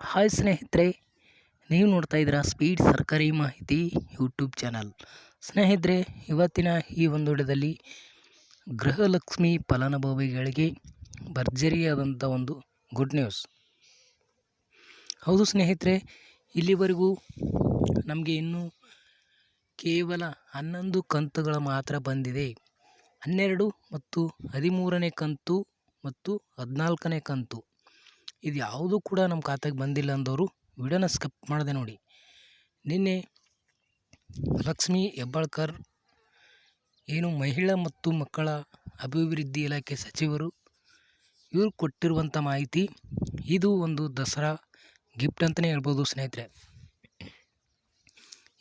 Hi ಸ್ನೇಹಿತರೆ, ನೀವು ನೋಡ್ತಾ ಇದ್ದೀರಾ ಸ್ಪೀಡ್ ಸರ್ಕಾರಿ ಮಾಹಿತಿ ಯೂಟ್ಯೂಬ್ ಚಾನಲ್. ಸ್ನೇಹಿತರೆ, ಇವತ್ತಿನ ಈ ಒಂದು ವಿಡಿಯೋದಲ್ಲಿ ಗೃಹಲಕ್ಷ್ಮಿ ಫಲಾನುಭವಿಗಳಿಗೆ ಭರ್ಜರಿಯಾದಂಥ ಒಂದು ಗುಡ್ ನ್ಯೂಸ್ ಹೌದು ಸ್ನೇಹಿತರೆ, ಇಲ್ಲಿವರೆಗೂ ನಮಗೆ ಇನ್ನೂ ಕೇವಲ ಹನ್ನೊಂದು ಕಂತುಗಳು ಮಾತ್ರ ಬಂದಿದೆ. ಹನ್ನೆರಡು ಮತ್ತು ಹದಿಮೂರನೇ ಕಂತು ಮತ್ತು ಹದಿನಾಲ್ಕನೇ ಕಂತು. ಇದು ಯಾವುದೂ ಕೂಡ ನಮ್ಮ ಖಾತೆಗೆ ಬಂದಿಲ್ಲ ಅಂದವರು ವಿಡಿಯೋನ ಸ್ಕಿಪ್ ಮಾಡಿದೆ ನೋಡಿ. ನಿನ್ನೆ ಲಕ್ಷ್ಮೀ ಹೆಬ್ಬಾಳ್ಕರ್ ಏನು ಮಹಿಳಾ ಮತ್ತು ಮಕ್ಕಳ ಅಭಿವೃದ್ಧಿ ಇಲಾಖೆ ಸಚಿವರು ಇವರು ಕೊಟ್ಟಿರುವಂಥ ಮಾಹಿತಿ, ಇದು ಒಂದು ದಸರಾ ಗಿಫ್ಟ್ ಅಂತಲೇ ಹೇಳ್ಬೋದು ಸ್ನೇಹಿತರೆ.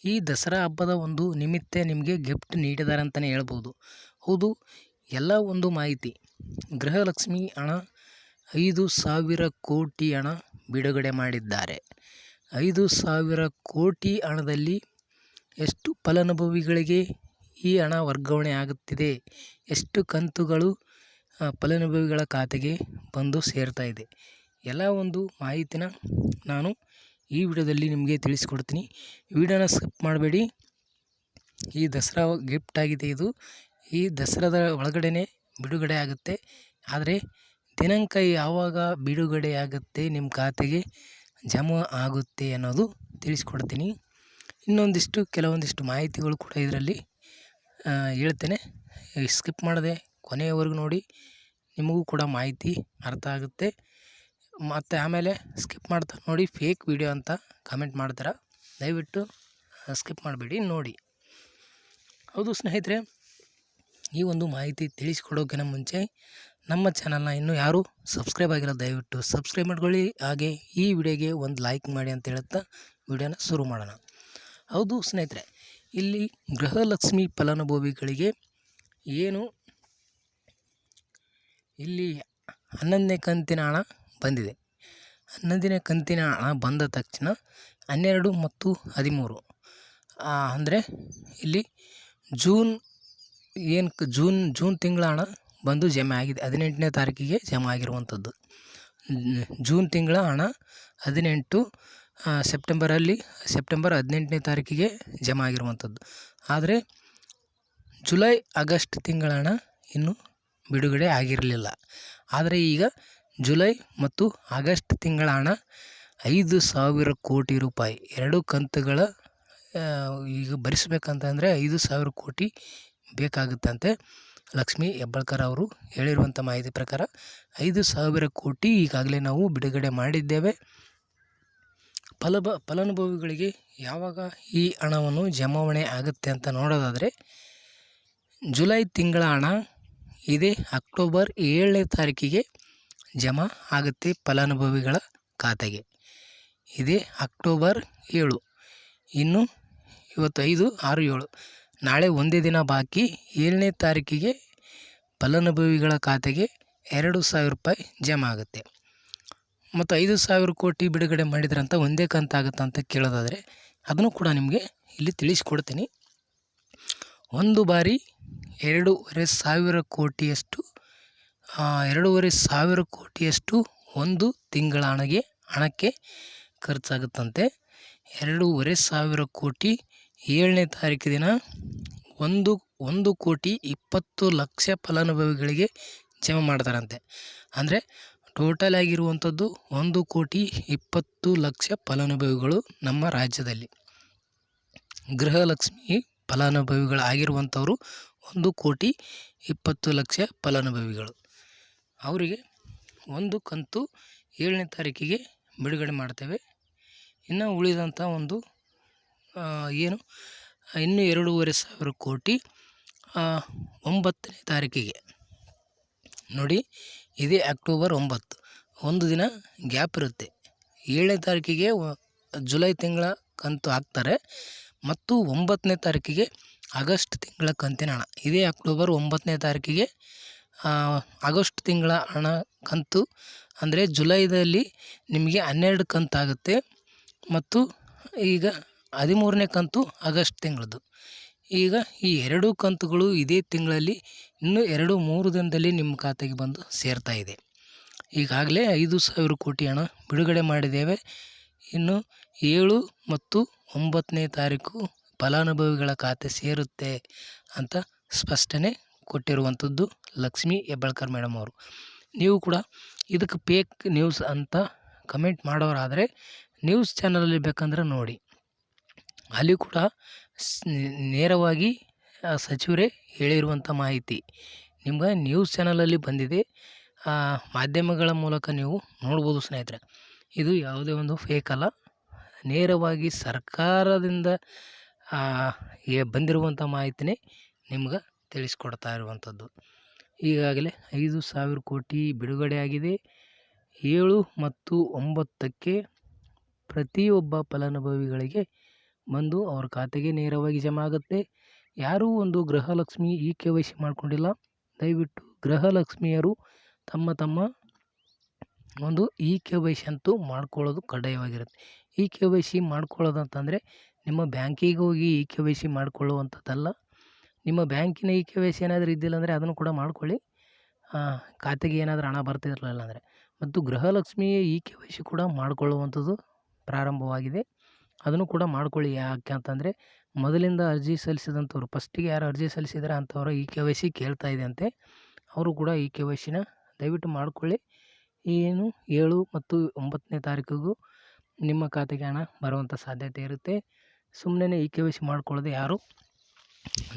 ಈ ದಸರಾ ಹಬ್ಬದ ಒಂದು ನಿಮಿತ್ತ ನಿಮಗೆ ಗಿಫ್ಟ್ ನೀಡಿದ್ದಾರೆ ಅಂತಲೇ ಹೇಳ್ಬೋದು. ಹೌದು, ಎಲ್ಲ ಒಂದು ಮಾಹಿತಿ. ಗೃಹಲಕ್ಷ್ಮಿ ಹಣ ಐದು ಸಾವಿರ ಕೋಟಿ ಹಣ ಬಿಡುಗಡೆ ಮಾಡಿದ್ದಾರೆ. ಐದು ಸಾವಿರ ಕೋಟಿ ಹಣದಲ್ಲಿ ಎಷ್ಟು ಫಲಾನುಭವಿಗಳಿಗೆ ಈ ಹಣ ವರ್ಗಾವಣೆ ಆಗುತ್ತಿದೆ? ಎಷ್ಟು ಕಂತುಗಳು ಫಲಾನುಭವಿಗಳ ಖಾತೆಗೆ ಬಂದು ಸೇರ್ತಾ ಇದೆ? ಎಲ್ಲ ಒಂದು ಮಾಹಿತಿನ ನಾನು ಈ ವಿಡಿಯೋದಲ್ಲಿ ನಿಮಗೆ ತಿಳಿಸ್ಕೊಡ್ತೀನಿ. ವಿಡಿಯೋನ ಸ್ಕಿಪ್ ಮಾಡಬೇಡಿ. ಈ ದಸರಾ ಗಿಫ್ಟ್ ಆಗಿದೆ ಇದು. ಈ ದಸರಾದ ಒಳಗಡೆ ಬಿಡುಗಡೆ ಆಗುತ್ತೆ. ಆದರೆ ದಿನಾಂಕ ಯಾವಾಗ ಬಿಡುಗಡೆಯಾಗುತ್ತೆ ನಿಮ್ಮ ಖಾತೆಗೆ ಜಮಾ ಆಗುತ್ತೆ ಅನ್ನೋದು ತಿಳಿಸ್ಕೊಡ್ತೀನಿ. ಇನ್ನೊಂದಿಷ್ಟು, ಕೆಲವೊಂದಿಷ್ಟು ಮಾಹಿತಿಗಳು ಕೂಡ ಇದರಲ್ಲಿ ಹೇಳ್ತೇನೆ. ಸ್ಕಿಪ್ ಮಾಡದೆ ಕೊನೆಯವರೆಗೂ ನೋಡಿ, ನಿಮಗೂ ಕೂಡ ಮಾಹಿತಿ ಅರ್ಥ ಆಗುತ್ತೆ. ಮತ್ತು ಆಮೇಲೆ ಸ್ಕಿಪ್ ಮಾಡ್ತಾ ನೋಡಿ ಫೇಕ್ ವಿಡಿಯೋ ಅಂತ ಕಮೆಂಟ್ ಮಾಡ್ತಾರೆ? ದಯವಿಟ್ಟು ಸ್ಕಿಪ್ ಮಾಡಬೇಡಿ, ನೋಡಿ. ಹೌದು ಸ್ನೇಹಿತರೆ, ಈ ಒಂದು ಮಾಹಿತಿ ತಿಳಿಸ್ಕೊಡೋಕ್ಕಿಂತ ಮುಂಚೆ ನಮ್ಮ ಚಾನಲ್ನ ಇನ್ನೂ ಯಾರು ಸಬ್ಸ್ಕ್ರೈಬ್ ಆಗಿರೋ ದಯವಿಟ್ಟು ಸಬ್ಸ್ಕ್ರೈಬ್ ಮಾಡ್ಕೊಳ್ಳಿ. ಹಾಗೆ ಈ ವಿಡಿಯೋಗೆ ಒಂದು ಲೈಕ್ ಮಾಡಿ ಅಂತ ಹೇಳುತ್ತಾ ವಿಡಿಯೋನ ಶುರು ಮಾಡೋಣ. ಹೌದು ಸ್ನೇಹಿತರೆ, ಇಲ್ಲಿ ಗೃಹಲಕ್ಷ್ಮಿ ಫಲಾನುಭವಿಗಳಿಗೆ ಏನು ಇಲ್ಲಿ ಹನ್ನೊಂದನೇ ಕಂತಿನ ಹಣ ಬಂದಿದೆ. ಹನ್ನೊಂದನೇ ಕಂತಿನ ಹಣ ಬಂದ ತಕ್ಷಣ ಹನ್ನೆರಡು ಮತ್ತು ಹದಿಮೂರು ಅಂದರೆ ಇಲ್ಲಿ ಜೂನ್, ಏನು ಜೂನ್ ಜೂನ್ ತಿಂಗಳ ಹಣ ಬಂದು ಜಮೆ ಆಗಿದೆ. ಹದಿನೆಂಟನೇ ತಾರೀಕಿಗೆ ಜಮಾ ಆಗಿರುವಂಥದ್ದು. ಜೂನ್ ತಿಂಗಳ ಹಣ ಹದಿನೆಂಟು ಸೆಪ್ಟೆಂಬರಲ್ಲಿ ಸೆಪ್ಟೆಂಬರ್ ಹದಿನೆಂಟನೇ ತಾರೀಕಿಗೆ ಜಮಾ ಆಗಿರುವಂಥದ್ದು. ಆದರೆ ಜುಲೈ, ಆಗಸ್ಟ್ ತಿಂಗಳ ಹಣ ಇನ್ನೂ ಬಿಡುಗಡೆ ಆಗಿರಲಿಲ್ಲ. ಆದರೆ ಈಗ ಜುಲೈ ಮತ್ತು ಆಗಸ್ಟ್ ತಿಂಗಳ ಹಣ ಐದು ಸಾವಿರ ಕೋಟಿ ರೂಪಾಯಿ. ಎರಡು ಕಂತುಗಳ ಈಗ ಭರಿಸಬೇಕಂತಂದರೆ ಐದು ಸಾವಿರ ಕೋಟಿ ಬೇಕಾಗುತ್ತಂತೆ. ಲಕ್ಷ್ಮೀ ಹೆಬ್ಬಾಳ್ಕರ್ ಅವರು ಹೇಳಿರುವಂಥ ಮಾಹಿತಿ ಪ್ರಕಾರ ಐದು ಸಾವಿರ ಕೋಟಿ ಈಗಾಗಲೇ ನಾವು ಬಿಡುಗಡೆ ಮಾಡಿದ್ದೇವೆ. ಫಲಭ, ಫಲಾನುಭವಿಗಳಿಗೆ ಯಾವಾಗ ಈ ಹಣವನ್ನು ಜಮಾವಣೆ ಆಗುತ್ತೆ ಅಂತ ನೋಡೋದಾದರೆ ಜುಲೈ ತಿಂಗಳ ಹಣ ಇದೇ ಅಕ್ಟೋಬರ್ ಏಳನೇ ತಾರೀಕಿಗೆ ಜಮಾ ಆಗುತ್ತೆ ಫಲಾನುಭವಿಗಳ ಖಾತೆಗೆ. ಇದೇ ಅಕ್ಟೋಬರ್ ಏಳು. ಇನ್ನು ಇವತ್ತು ಐದು ಆರು, ಏಳು. ನಾಳೆ ಒಂದೇ ದಿನ ಬಾಕಿ ಏಳನೇ ತಾರೀಕಿಗೆ ಫಲಾನುಭವಿಗಳ ಖಾತೆಗೆ ಎರಡು ಸಾವಿರ ರೂಪಾಯಿ ಜಮಾ ಆಗುತ್ತೆ. ಮತ್ತು ಐದು ಸಾವಿರ ಕೋಟಿ ಬಿಡುಗಡೆ ಮಾಡಿದ್ರಂತ ಒಂದೇ ಕಂತಾಗುತ್ತೆ ಅಂತ ಕೇಳೋದಾದರೆ ಅದನ್ನು ಕೂಡ ನಿಮಗೆ ಇಲ್ಲಿ ತಿಳಿಸ್ಕೊಡ್ತೀನಿ. ಒಂದು ಬಾರಿ ಎರಡೂವರೆ ಸಾವಿರ ಕೋಟಿಯಷ್ಟು ಎರಡೂವರೆ ಸಾವಿರ ಕೋಟಿಯಷ್ಟು ಒಂದು ತಿಂಗಳ ಹಣಗೆ, ಹಣಕ್ಕೆ ಖರ್ಚಾಗುತ್ತಂತೆ. ಎರಡೂವರೆ ಸಾವಿರ ಕೋಟಿ ಏಳನೇ ತಾರೀಕು ದಿನ ಒಂದು ಒಂದು ಕೋಟಿ ಇಪ್ಪತ್ತು ಲಕ್ಷ ಫಲಾನುಭವಿಗಳಿಗೆ ಜಮಾ ಮಾಡ್ತಾರಂತೆ. ಅಂದರೆ ಟೋಟಲ್ ಆಗಿರುವಂಥದ್ದು ಒಂದು ಕೋಟಿ ಇಪ್ಪತ್ತು ಲಕ್ಷ ಫಲಾನುಭವಿಗಳು ನಮ್ಮ ರಾಜ್ಯದಲ್ಲಿ. ಗೃಹಲಕ್ಷ್ಮಿ ಫಲಾನುಭವಿಗಳು ಆಗಿರುವಂಥವರು ಒಂದು ಕೋಟಿ ಇಪ್ಪತ್ತು ಲಕ್ಷ ಫಲಾನುಭವಿಗಳು. ಅವರಿಗೆ ಒಂದು ಕಂತು ಏಳನೇ ತಾರೀಕಿಗೆ ಬಿಡುಗಡೆ ಮಾಡ್ತೇವೆ. ಇನ್ನು ಉಳಿದಂಥ ಒಂದು ಏನು, ಇನ್ನೂ ಎರಡೂವರೆ ಸಾವಿರ ಕೋಟಿ ಒಂಬತ್ತನೇ ತಾರೀಕಿಗೆ. ನೋಡಿ, ಇದೇ ಅಕ್ಟೋಬರ್ ಒಂಬತ್ತು. ಒಂದು ದಿನ ಗ್ಯಾಪ್ ಇರುತ್ತೆ. ಏಳನೇ ತಾರೀಕಿಗೆ ಜುಲೈ ತಿಂಗಳ ಕಂತು ಹಾಕ್ತಾರೆ. ಮತ್ತು ಒಂಬತ್ತನೇ ತಾರೀಕಿಗೆ ಆಗಸ್ಟ್ ತಿಂಗಳ ಕಂತಿನ ಹಣ. ಇದೇ ಅಕ್ಟೋಬರ್ ಒಂಬತ್ತನೇ ತಾರೀಕಿಗೆ ಆಗಸ್ಟ್ ತಿಂಗಳ ಹಣ ಕಂತು, ಅಂದರೆ ಜುಲೈದಲ್ಲಿ ನಿಮಗೆ ಹನ್ನೆರಡು ಕಂತಾಗುತ್ತೆ. ಮತ್ತು ಈಗ ಹದಿಮೂರನೇ ಕಂತು ಆಗಸ್ಟ್ ತಿಂಗಳದ್ದು. ಈಗ ಈ ಎರಡು ಕಂತುಗಳು ಇದೇ ತಿಂಗಳಲ್ಲಿ ಇನ್ನು ಎರಡು ಮೂರು ದಿನದಲ್ಲಿ ನಿಮ್ಮ ಖಾತೆಗೆ ಬಂದು ಸೇರ್ತಾ ಇದೆ. ಈಗಾಗಲೇ ಐದು ಸಾವಿರ ಕೋಟಿ ಹಣ ಬಿಡುಗಡೆ ಮಾಡಿದ್ದೇವೆ. ಇನ್ನು ಏಳು ಮತ್ತು ಒಂಬತ್ತನೇ ತಾರೀಕು ಫಲಾನುಭವಿಗಳ ಖಾತೆ ಸೇರುತ್ತೆ ಅಂತ ಸ್ಪಷ್ಟನೆ ಕೊಟ್ಟಿರುವಂಥದ್ದು ಲಕ್ಷ್ಮೀ ಹೆಬ್ಬಾಳ್ಕರ್ ಮೇಡಮ್ ಅವರು. ನೀವು ಕೂಡ ಇದಕ್ಕೆ ಪೇಕ್ ನ್ಯೂಸ್ ಅಂತ ಕಮೆಂಟ್ ಮಾಡೋರಾದರೆ ನ್ಯೂಸ್ ಚಾನಲಲ್ಲಿ ಬೇಕಂದ್ರೆ ನೋಡಿ. ಅಲ್ಲಿ ಕೂಡ ನೇರವಾಗಿ ಸಚಿವರೇ ಹೇಳಿರುವಂಥ ಮಾಹಿತಿ ನಿಮ್ಗೆ ನ್ಯೂಸ್ ಚಾನಲಲ್ಲಿ ಬಂದಿದೆ. ಮಾಧ್ಯಮಗಳ ಮೂಲಕ ನೀವು ನೋಡ್ಬೋದು ಸ್ನೇಹಿತರೆ. ಇದು ಯಾವುದೇ ಒಂದು ಫೇಕ್ ಅಲ್ಲ. ನೇರವಾಗಿ ಸರ್ಕಾರದಿಂದ ಬಂದಿರುವಂಥ ಮಾಹಿತಿನೇ ನಿಮ್ಗೆ ತಿಳಿಸ್ಕೊಡ್ತಾ ಇರುವಂಥದ್ದು. ಈಗಾಗಲೇ ಐದು ಸಾವಿರ ಕೋಟಿ ಬಿಡುಗಡೆಯಾಗಿದೆ ಏಳು ಮತ್ತು ಒಂಬತ್ತಕ್ಕೆ ಪ್ರತಿಯೊಬ್ಬ ಫಲಾನುಭವಿಗಳಿಗೆ ಬಂದು ಅವ್ರ ಖಾತೆಗೆ ನೇರವಾಗಿ ಜಮಾ ಆಗುತ್ತೆ. ಯಾರೂ ಒಂದು ಗೃಹಲಕ್ಷ್ಮಿ ಈ ಕೆ ವೈ ಸಿ ಮಾಡಿಕೊಂಡಿಲ್ಲ. ದಯವಿಟ್ಟು ಗೃಹಲಕ್ಷ್ಮಿಯರು ತಮ್ಮ ತಮ್ಮ ಒಂದು ಇ ಕೆ ವೈ ಸಿ ಅಂತೂ ಮಾಡ್ಕೊಳ್ಳೋದು ಕಡ್ಡಾಯವಾಗಿರುತ್ತೆ. ಇ ಕೆ ವೈ ಸಿ ಮಾಡ್ಕೊಳ್ಳೋದು ಅಂತಂದರೆ ನಿಮ್ಮ ಬ್ಯಾಂಕಿಗೆ ಹೋಗಿ ಇ ಕೆ ವೈ ಸಿ ಮಾಡ್ಕೊಳ್ಳುವಂಥದ್ದಲ್ಲ. ನಿಮ್ಮ ಬ್ಯಾಂಕಿನ ಇ ಕೆ ವೈ ಸಿ ಏನಾದರೂ ಇದ್ದಿಲ್ಲ ಅಂದರೆ ಅದನ್ನು ಕೂಡ ಮಾಡ್ಕೊಳ್ಳಿ. ಖಾತೆಗೆ ಏನಾದರೂ ಹಣ ಬರ್ತಿರಲಿಲ್ಲ ಅಂದರೆ. ಮತ್ತು ಗೃಹಲಕ್ಷ್ಮಿಯ ಇ ಕೆ ವೈ ಸಿ ಕೂಡ ಮಾಡಿಕೊಳ್ಳುವಂಥದ್ದು ಪ್ರಾರಂಭವಾಗಿದೆ. ಅದನ್ನು ಕೂಡ ಮಾಡ್ಕೊಳ್ಳಿ. ಯಾಕೆ ಅಂತಂದರೆ, ಮೊದಲಿಂದ ಅರ್ಜಿ ಸಲ್ಲಿಸಿದಂಥವ್ರು, ಫಸ್ಟಿಗೆ ಯಾರು ಅರ್ಜಿ ಸಲ್ಲಿಸಿದಾರೆ ಅಂಥವ್ರು ಈ ಕೆ ವೈ ಸಿ ಕೇಳ್ತಾ ಇದೆ ಅಂತೆ, ಅವರು ಕೂಡ ಈ ಕೆ ವೈ ಸಿನ ದಯವಿಟ್ಟು ಮಾಡ್ಕೊಳ್ಳಿ. ಏನು ಏಳು ಮತ್ತು ಒಂಬತ್ತನೇ ತಾರೀಕಿಗೂ ನಿಮ್ಮ ಖಾತೆಗೆ ಹಣ ಬರುವಂಥ ಸಾಧ್ಯತೆ ಇರುತ್ತೆ. ಸುಮ್ಮನೆ ಈ ಕೆ ವೈ ಸಿ ಮಾಡ್ಕೊಳ್ಳೋದು ಯಾರು?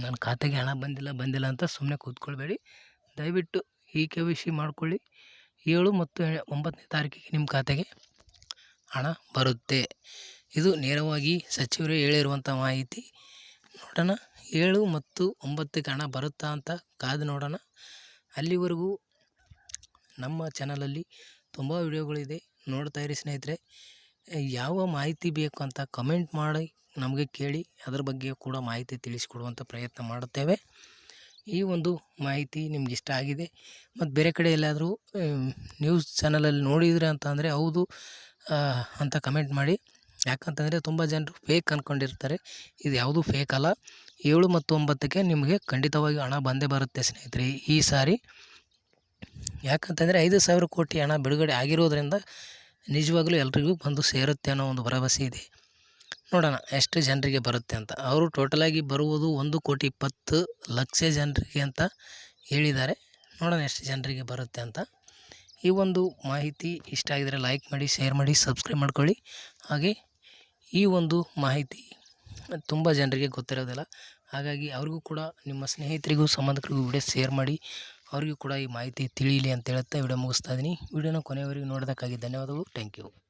ನನ್ನ ಖಾತೆಗೆ ಹಣ ಬಂದಿಲ್ಲ ಬಂದಿಲ್ಲ ಅಂತ ಸುಮ್ಮನೆ ಕೂತ್ಕೊಳ್ಬೇಡಿ. ದಯವಿಟ್ಟು ಈ ಕೆ ವೈ ಸಿ ಮಾಡ್ಕೊಳ್ಳಿ. ಏಳು ಮತ್ತು ಒಂಬತ್ತನೇ ತಾರೀಕಿಗೆ ನಿಮ್ಮ ಖಾತೆಗೆ ಹಣ ಬರುತ್ತೆ. ಇದು ನೇರವಾಗಿ ಸಚಿವರೇ ಹೇಳಿರುವಂಥ ಮಾಹಿತಿ. ನೋಡೋಣ, ಏಳು ಮತ್ತು ಒಂಬತ್ತಕ್ಕೆ ಹಣ ಬರುತ್ತಾ ಅಂತ ಕಾದು ನೋಡೋಣ. ಅಲ್ಲಿವರೆಗೂ ನಮ್ಮ ಚಾನಲಲ್ಲಿ ತುಂಬ ವಿಡಿಯೋಗಳಿದೆ. ನೋಡ್ತಾ ಇರಿ ಸ್ನೇಹಿತರೆ. ಯಾವ ಮಾಹಿತಿ ಬೇಕು ಅಂತ ಕಮೆಂಟ್ ಮಾಡಿ ನಮಗೆ ಕೇಳಿ, ಅದರ ಬಗ್ಗೆ ಕೂಡ ಮಾಹಿತಿ ತಿಳಿಸಿಕೊಡುವಂಥ ಪ್ರಯತ್ನ ಮಾಡುತ್ತೇವೆ. ಈ ಒಂದು ಮಾಹಿತಿ ನಿಮ್ಗೆ ಇಷ್ಟ ಆಗಿದೆ. ಮತ್ತು ಬೇರೆ ಕಡೆ ಎಲ್ಲಾದರೂ ನ್ಯೂಸ್ ಚಾನಲಲ್ಲಿ ನೋಡಿದರೆ ಅಂತ ಅಂದರೆ ಹೌದು ಅಂತ ಕಮೆಂಟ್ ಮಾಡಿ. ಯಾಕಂತಂದರೆ ತುಂಬ ಜನರು ಫೇಕ್ ಅಂದ್ಕೊಂಡಿರ್ತಾರೆ ಇದು ಯಾವುದೂ ಫೇಕ್ ಅಲ್ಲ. ಏಳು ಮತ್ತು ಒಂಬತ್ತಕ್ಕೆ ನಿಮಗೆ ಖಂಡಿತವಾಗಿ ಹಣ ಬಂದೇ ಬರುತ್ತೆ ಸ್ನೇಹಿತರೆ ಈ ಸಾರಿ. ಯಾಕಂತಂದರೆ ಐದು ಸಾವಿರ ಕೋಟಿ ಹಣ ಬಿಡುಗಡೆ ಆಗಿರೋದ್ರಿಂದ ನಿಜವಾಗಲೂ ಎಲ್ರಿಗೂ ಬಂದು ಸೇರುತ್ತೆ ಅನ್ನೋ ಒಂದು ಭರವಸೆ ಇದೆ. ನೋಡೋಣ ಎಷ್ಟು ಜನರಿಗೆ ಬರುತ್ತೆ ಅಂತ. ಅವರು ಟೋಟಲಾಗಿ ಬರುವುದು ಒಂದು ಕೋಟಿ ಇಪ್ಪತ್ತು ಲಕ್ಷ ಜನರಿಗೆ ಅಂತ ಹೇಳಿದ್ದಾರೆ. ನೋಡೋಣ ಎಷ್ಟು ಜನರಿಗೆ ಬರುತ್ತೆ ಅಂತ. ಈ ಒಂದು ಮಾಹಿತಿ ಇಷ್ಟ ಆಗಿದರೆ ಲೈಕ್ ಮಾಡಿ ಶೇರ್ ಮಾಡಿ ಸಬ್ಸ್ಕ್ರೈಬ್ ಮಾಡ್ಕೊಳ್ಳಿ. ಹಾಗೆ ಈ ಒಂದು ಮಾಹಿತಿ ತುಂಬ ಜನರಿಗೆ ಗೊತ್ತಿರೋದಿಲ್ಲ. ಹಾಗಾಗಿ ಅವ್ರಿಗೂ ಕೂಡ ನಿಮ್ಮ ಸ್ನೇಹಿತರಿಗೂ ಸಂಬಂಧಿಕರಿಗೂ ವಿಡಿಯೋ ಶೇರ್ ಮಾಡಿ, ಅವರಿಗೂ ಕೂಡ ಈ ಮಾಹಿತಿ ತಿಳಿಯಲಿ ಅಂತ ಹೇಳುತ್ತಾ ವಿಡಿಯೋ ಮುಗಿಸ್ತಾ ಇದ್ದೀನಿ. ವಿಡಿಯೋನ ಕೊನೆಯವರೆಗೂ ನೋಡೋದಕ್ಕಾಗಿ ಧನ್ಯವಾದಗಳು. Thank you.